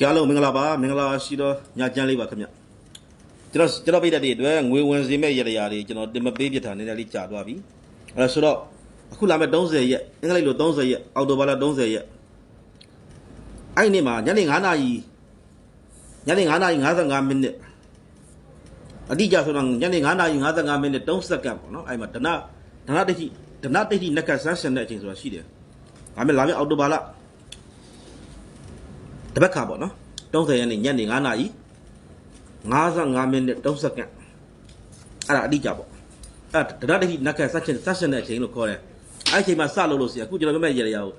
ကြားလုံးမင်္ဂလာပါမင်္ဂလာရှိတော့ညချမ်းလေးပါခင်ဗျကျွန်တော်ကျွန်တော်ပြတဲ့တွေအတွက်ငွေဝင်စေမဲ့ရရတွေကျွန်တော်တင်မပေးပြထားနည်းနည်းလေးကြာသွားပြီအဲဆိုတော့အခုလာမဲ့30ရက်အင်္ဂလိပ်လို30ရက်အောက်တိုဘာလ30ရက်အဲ့ဒီနေ့မှာညနေ9နာရီညနေ9နာရီ55မိနစ်အတိအကျဆိုတော့ညနေ9နာရီ55မိနစ်3စက္ကန့်ပေါ့နော်အဲ့မှာဒနာဒနာတိတိဒနာတိတိနက်ကဆန်းဆန်တဲ့အချိန်ဆိုတာရှိတယ်ဒါပေမဲ့လာမယ့်အောက်တိုဘာလ တပတ်ခါပေါ့နော်30ရက်နေ့ညနေ9နာရီ55မိနစ်3စက္ကန့်အဲ့ဒါအတိအကျပေါ့အဲ့ဒါဒရတတိနက်ခတ်ဆက်ချင်ဆက်ရှင်တဲ့အချိန်လို့ခေါ်တယ်အဲ့အချိန်မှာစလို့လို့စီအခုကျွန်တော်ပြောမဲ့ရေရရာကို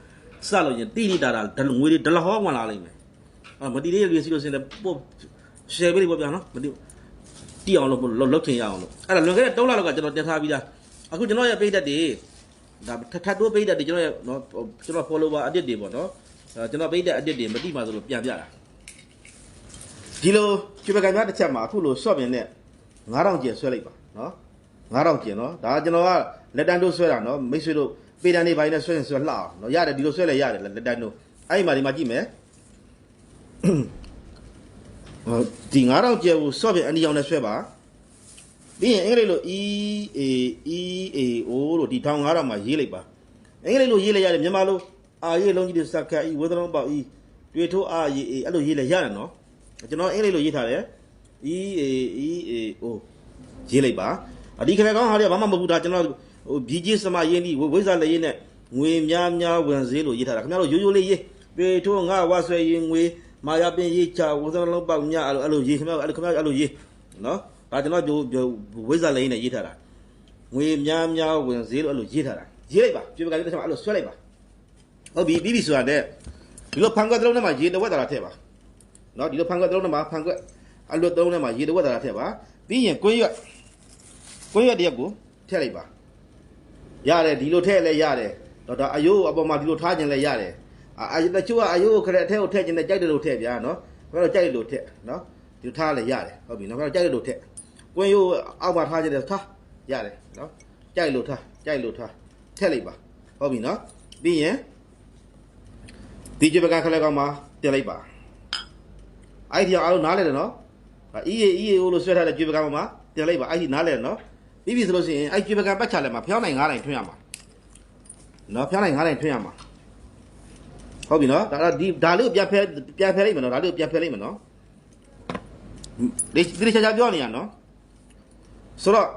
စလို့ရင်တိတိတာတာဒလငွေတွေဒလဟောဝင်လာလိမ့်မယ်အဲ့မတိလေးတွေစီလို့စင်တယ်ပို့ share ပေးလို့ပြောပြနော်မတိတိအောင်လို့လုတ်ချင်ရအောင်လို့အဲ့ဒါလွန်ခဲ့တဲ့3လလောက်ကကျွန်တော်တင်ထားပြီးသားအခုကျွန်တော်ရဲ့ပိတ်သက်တွေဒါထထတိုးပိတ်သက်တွေကျွန်တော်ရဲ့နော်ကျွန်တော် follower အတစ်တွေပေါ့နော်အဲ ကျွန်တော်ပိတ်သက်အတစ်တွေမတိမှဆိုလို့ပြန်ပြတာဒီလိုကျွေးပကံများတစ်ချက်မှာအခုလို short ပင်နဲ့9000ကျယ်ဆွဲလိုက်ပါနော်9000ကျယ်နော်ဒါကျွန်တော်ကလက်တန်တို့ဆွဲတာနော်မိတ်ဆွေတို့ပေတန်တွေပိုင်းနဲ့ဆွဲရင်ဆွဲလှအောင်နော်ရတယ်ဒီလိုဆွဲလဲရတယ်လက်တန်တို့အဲ့ဒီမှာဒီမှာကြည့်မယ်ဟောဒီ9000ကျယ်ကို short ပင်အနီအောင်နဲ့ဆွဲပါပြီးရင်အင်္ဂလိပ်လို E A E A O လို့ဒီ1500မှာရေးလိုက်ပါအင်္ဂလိပ်လိုရေးလိုက်ရတယ်မြန်မာလို အာရေးလုံးကြီးတွေစက္ကတ်ဤဝေဒလုံးပေါက်ဤတွေ့ထိုးအာရေးအေအဲ့လိုရေးလိုက်ရတယ်နော်ကျွန်တော်အင်္ဂလိပ်လိုရေးထားတယ် E A E A O ရေးလိုက်ပါအဒီခရက်ကောင်းဟာတွေကဘာမှမဟုတ်ဘူးဒါကျွန်တော်ဟိုဘီဂျီစမရင်းဒီဝိဇ္ဇာလည်းရင်းနဲ့ငွေများများဝင်စေးလို့ရေးထားတာခင်ဗျားတို့ရိုးရိုးလေးရေးတွေ့ထိုးငါဝါဆွဲရင်ငွေမာယာပင်ရေးချဝေဒလုံးပေါက်ညအဲ့လိုအဲ့လိုရေးခင်ဗျားတို့အဲ့လိုခင်ဗျားတို့အဲ့လိုရေးနော်ဒါကျွန်တော်ဝိဇ္ဇာလည်းရင်းနဲ့ရေးထားတာငွေများများဝင်စေးလို့အဲ့လိုရေးထားတာရေးလိုက်ပါပြေပကလေးတစ်ချက်မှာအဲ့လိုဆွဲလိုက်ပါ ဟုတ်ပြီပြီးပြီဆိုတာတဲ့ဒီလိုဖန်ကွက်တစ်လုံးထဲမှာရေတဝက်တာထည့်ပါနော်ဒီလိုဖန်ကွက်တစ်လုံးထဲမှာဖန်ကွက်အလွတ်တစ်လုံးထဲမှာရေတဝက်တာထည့်ပါပြီးရင်ကွင်းရွက်ကွင်းရွက်တရက်ကိုထည့်လိုက်ပါရတယ်ဒီလိုထည့်လဲရတယ်တော့ဒါအယိုးအပေါ်မှာဒီလိုထားခြင်းလဲရတယ်အာတချို့ကအယိုးခရက်အထက်ကိုထည့်ခြင်းနဲ့ကြိုက်တယ်လို့ထည့်ဗျာနော်ဘယ်တော့ကြိုက်တယ်လို့ထည့်နော်ဒီလိုထားလဲရတယ်ဟုတ်ပြီနော်ဘယ်တော့ကြိုက်တယ်လို့ထည့်ကွင်းရိုးအောက်မှာထားခြင်းလဲထားရတယ်နော်ကြိုက်လို့ထားကြိုက်လို့ထားထည့်လိုက်ပါဟုတ်ပြီနော်ပြီးရင် ဒီကြပကခလက်ကောင်မှာတင်လိုက်ပါအဲ့ဒီအားလုံးနားလဲတယ်နော်အီးအေးအေးလို့ဆွဲထားတဲ့ကြပကမှာတင်လိုက်ပါအဲ့ဒီနားလဲတယ်နော်ပြီးပြီဆိုလို့ရှိရင်အဲ့ကြပကပတ်ချလဲမှာဖျောင်းနိုင်9နိုင်ထွင်းရမှာနော်ဖျောင်းနိုင်9နိုင်ထွင်းရမှာဟုတ်ပြီနော်ဒါဒီဒါလေးကိုပြန်ဖဲပြန်ဖဲလိုက်မယ်နော်ဒါလေးကိုပြန်ဖဲလိုက်မယ်နော်ဒီဒီချာချာပြောနေရနော်ဆိုတော့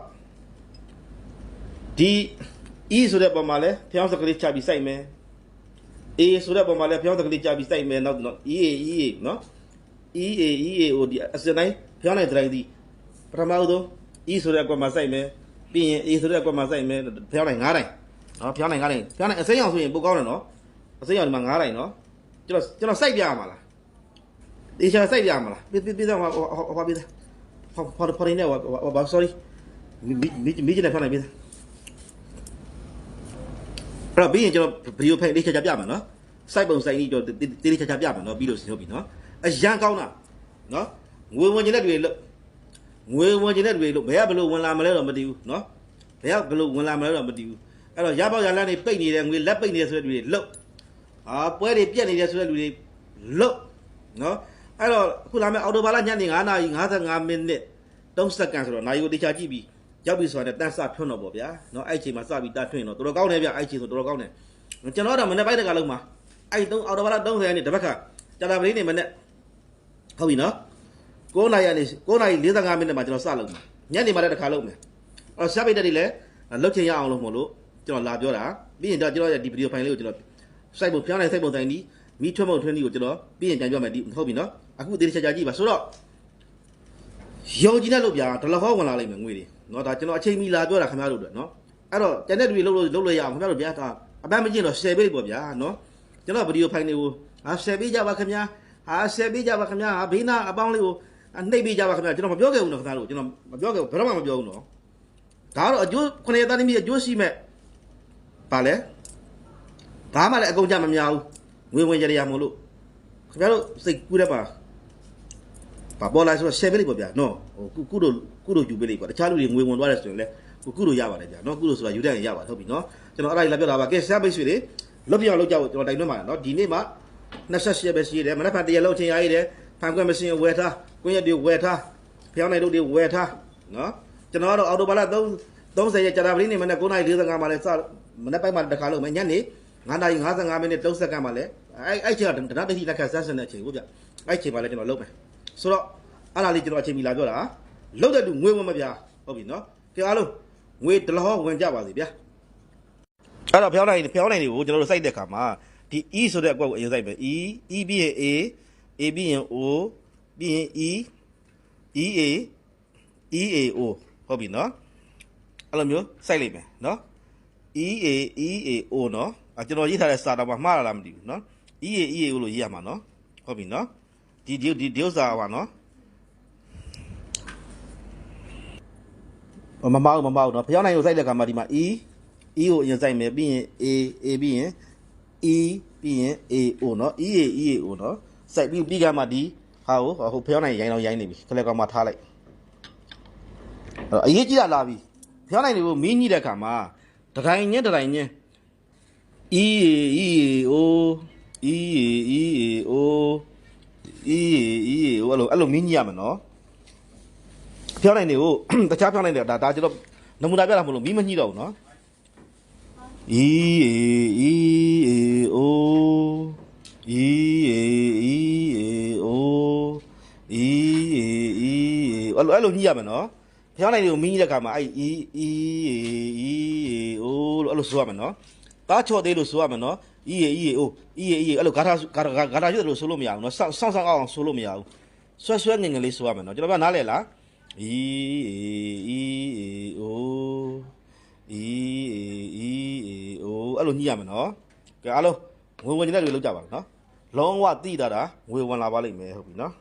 ဒီ E ဆိုတဲ့ပုံမှာလဲဖျောင်းစကလေးချပြီးစိုက်မယ် A ဆိုတဲ့ပုံမှာလဲဖျောင်းစကလေးချပြီးစိုက်မယ်နောက်နော် E A E A နော် E A E A ဟိုဒီအစတိုင်းဖျောင်းနိုင်တိုင်းဒီပထမဆုံး E ဆိုတဲ့ကွက်မှာစိုက်မယ်ပြီးရင် A ဆိုတဲ့ကွက်မှာစိုက်မယ်ဖျောင်းနိုင်9တိုင်းနော်ဖျောင်းနိုင်9တိုင်းဖျောင်းနိုင်အစိမ်းအောင်ဆိုရင်ပိုကောင်းတယ်နော်အစိမ်းအောင်ဒီမှာ9တိုင်းနော်ကျွန်တော်ကျွန်တော်စိုက်ပြရမှာလားဒီချာစိုက်ပြရမှာလားပြပြပြတော့ဟောဟောပြဟောဟောဖော်ရင်းနဲ့ဟောဘာ sorry မိမိမိကျနေဖျောင်းနိုင်ပြ အဲ့တော့ပြီးရင်ကျွန်တော်ဗီဒီယိုဖိုင်လေးချာချာပြမယ်နော်စိုက်ပုံစိုက်ကြီးကျွန်တော်တေးသေးချာချာပြမယ်နော်ပြီးလို့ဟုတ်ပြီနော်အရန်ကောင်းတာနော်ငွေဝင်ကျင်တဲ့တွေလို့ငွေဝင်ကျင်တဲ့တွေလို့ဘယ်ကဘလို့ဝင်လာမလဲတော့မသိဘူးနော်ဘယ်ကဘလို့ဝင်လာမလဲတော့မသိဘူးအဲ့တော့ရပေါက်ရလန်းနေပိတ်နေတယ်ငွေလက်ပိတ်နေတယ်ဆိုတဲ့လူတွေလုတ်အာပွဲတွေပြက်နေတယ်ဆိုတဲ့လူတွေလုတ်နော်အဲ့တော့အခုလာမယ့်အော်တိုဘာလညနေ9:55မိနစ်3စက္ကန့်ဆိုတော့နိုင်ကိုတေချာကြည့်ပြီး ရောက်ပြီဆိုတာနဲ့တန်းစဖြွန့်တော့ပေါ့ဗျာနော်အဲ့ချိန်မှာစပြီးတန်းထွင်တော့တော်တော်ကောင်းတယ်ဗျအဲ့ချိန်ဆိုတော်တော်ကောင်းတယ်ကျွန်တော်တော့မနေ့ပိုင်းတကလုံးမှာအဲ့3အော်တိုဘာလ30ရက်နေ့တပတ်ခါကြာတာပလေးနေမနေ့ဟုတ်ပြီနော်9နာရီကနေ9နာရီ45မိနစ်မှာကျွန်တော်စလုပ်မှာညနေမှာလည်းတခါလုပ်မယ်အဲ့ရှားပိတ်တက်တွေလည်းလုပ်ချင်ရအောင်လို့မို့လို့ကျွန်တော်လာပြောတာပြီးရင်တော့ကျွန်တော်ရဲ့ဒီဗီဒီယိုဖိုင်လေးကိုကျွန်တော်စိုက်ပုံဖျောင်းလိုက်စိုက်ပုံတိုင်းဒီမိထွတ်မုံထွန်းဒီကိုကျွန်တော်ပြီးရင်ပြန်ပြောမယ်ဒီဟုတ်ပြီနော်အခုသေးသေးချာချာကြည့်ပါဆိုတော့ယုံကြည်နဲ့လုပ်ပြတာဒလဟောဝင်လာလိမ့်မယ်ငွေတွေ နော်ဒါကျွန်တော်အချိန်မီလာပြောတာခင်ဗျားတို့အတွက်နော်အဲ့တော့ကျန်တဲ့လူတွေလှုပ်လို့လှုပ်လို့ရအောင်ခင်ဗျားတို့ဗျာဒါအပန်းမကျင်တော့10ပေးပေါ့ဗျာနော်ကျွန်တော်ဗီဒီယိုဖိုင်တွေကိုဟာ10ပေးကြပါခင်ဗျာဟာ10ပေးကြပါခင်ဗျာဟာဘေးနာအပေါင်းလေးကိုနှိပ်ပေးကြပါခင်ဗျာကျွန်တော်မပြောခဲ့ဘူးနော်ခင်ဗျားတို့ကျွန်တော်မပြောခဲ့ဘူးဘယ်တော့မှမပြောဘူးနော်ဒါကတော့အကျိုးခုနှစ်သားသမီးအကျိုးရှိမဲ့ပါလဲဘာမှလည်းအကုန်ကြမများဘူးငွေဝင်ကြရရမလို့ခင်ဗျားတို့စိတ်ကူးတတ်ပါ ပါပေါ်လာဆိုတော့ share ပေးလိုက်ပေါ့ဗျာနော်ဟိုကုကုတို့ကုတို့ယူပေးလိုက်ပေါ့တခြားလူတွေငွေဝင်သွားတယ်ဆိုရင်လည်းကုကုတို့ရပါတယ်ဗျာနော်ကုတို့ဆိုတာယူတဲ့ရင်ရပါတယ်ဟုတ်ပြီနော်ကျွန်တော်အဲ့ဒါကြီးလာပြောတာပါကဲ share ပေးဆွေတွေလွတ်ပြအောင်လုပ်ကြဖို့ကျွန်တော်တိုင်တွန်းပါတယ်နော်ဒီနေ့မှာ28ရက်ပဲရှိတယ်မနက်ဖြန်တရက်လုံးအချိန်ရရည်တယ်ဖန်ခွင့်မရှင်ဝယ်ထားကွင်းရက်တွေဝယ်ထားဖျောင်းနိုင်တို့တွေဝယ်ထားနော်ကျွန်တော်ကတော့အော်တိုဘာလ3 30ရက်ကြာတာပလင်းနေမနေ့9:45မှာလဲစမနေ့ပိုင်းမှာတစ်ခါလုံးမယ်ညနေ9:55မိနစ်30စက္ကန့်မှာလဲအဲ့အဲ့ချိန်ကတနတ်တိလက်ခတ်ဆန်းဆန်းတဲ့အချိန်ကိုဗျအဲ့ချိန်မှာလဲကျွန်တော်လုပ်မယ် ဆိုတော့အဲ့ဒါလေးကျွန်တော်အချိန်မီလာပြောတာလုတ်တဲ့လူငွေဝင်မပြဟုတ်ပြီနော်ကြည့်အားလုံးငွေဒလဟောဝင်ကြပါစေဗျာအဲ့တော့ဖျောင်းနိုင်ဖျောင်းနိုင်တွေကိုကျွန်တော်တို့စိုက်တဲ့အခါမှာဒီ e ဆိုတဲ့အကွက်ကိုအရင်စိုက်မယ် e e ပြီးရင် a a ပြီးရင် o ပြီးရင် e e a e a o ဟုတ်ပြီနော်အဲ့လိုမျိုးစိုက်လိုက်မယ်နော် E A E A O နော်အကျွန်တော်ရေးထားတဲ့စာတော့မှမှားလာလားမသိဘူးနော် E A E A O လို့ရေးရမှာနော်ဟုတ်ပြီနော် ဒီဒီဒီဒီဥစ္စာပါနော်မမအောင်မမအောင်နော်ဖျောင်းနိုင်ကိုစိုက်တဲ့ခါမှာဒီမှာ E E ကိုအရင်စိုက်မယ်ပြီးရင် A A ပြီးရင် E ပြီးရင် A O နော် E A E A O နော်စိုက်ပြီးပြီးကမှဒီဟာကိုဟိုဖျောင်းနိုင်ရိုင်းတော့ရိုင်းနေပြီခလက်ကောင်မှထားလိုက်အဲ့တော့အရေးကြီးတာလာပြီဖျောင်းနိုင်တွေကိုမင်းကြီးတဲ့ခါမှာတတိုင်းညင်းတတိုင်းညင်းအီအီအိုအီအီအို အီအီအိုအဲ့လိုအဲ့လိုမင်းကြီးရမယ်နော်ဖျောင်းနိုင်တွေကိုတခြားဖျောင်းနိုင်တွေဒါဒါကျွန်တော်နမူနာပြတာမလို့မင်းမညှိတော့ဘူးနော်အီအီအိုအီအီအိုအီအီအဲ့လိုအဲ့လိုညှိရမယ်နော်ဖျောင်းနိုင်တွေကိုမင်းကြီးတဲ့ခါမှာအဲ့အီအီအီအိုးလို့အဲ့လိုဆိုရမယ်နော် တားချော့သေးလို့ဆိုရမယ်နော်အီအီအိုးအီအီအဲ့လိုဂါထာဂါထာဂါထာရွတ်လို့ဆိုလို့မရဘူးနော်ဆောင်းဆောင်းဆောင်းအောင်ဆိုလို့မရဘူးဆွဲဆွဲငင်ငယ်လေးဆိုရမယ်နော်ကျွန်တော်ကနားလဲလားအီအီအိုးအီအီအိုးအဲ့လိုညှိရမယ်နော်ကဲအားလုံးငွေဝင်နေတဲ့တွေလောက်ကြပါနော်လုံးဝတိတာတာငွေဝင်လာပါလိမ့်မယ်ဟုတ်ပြီနော်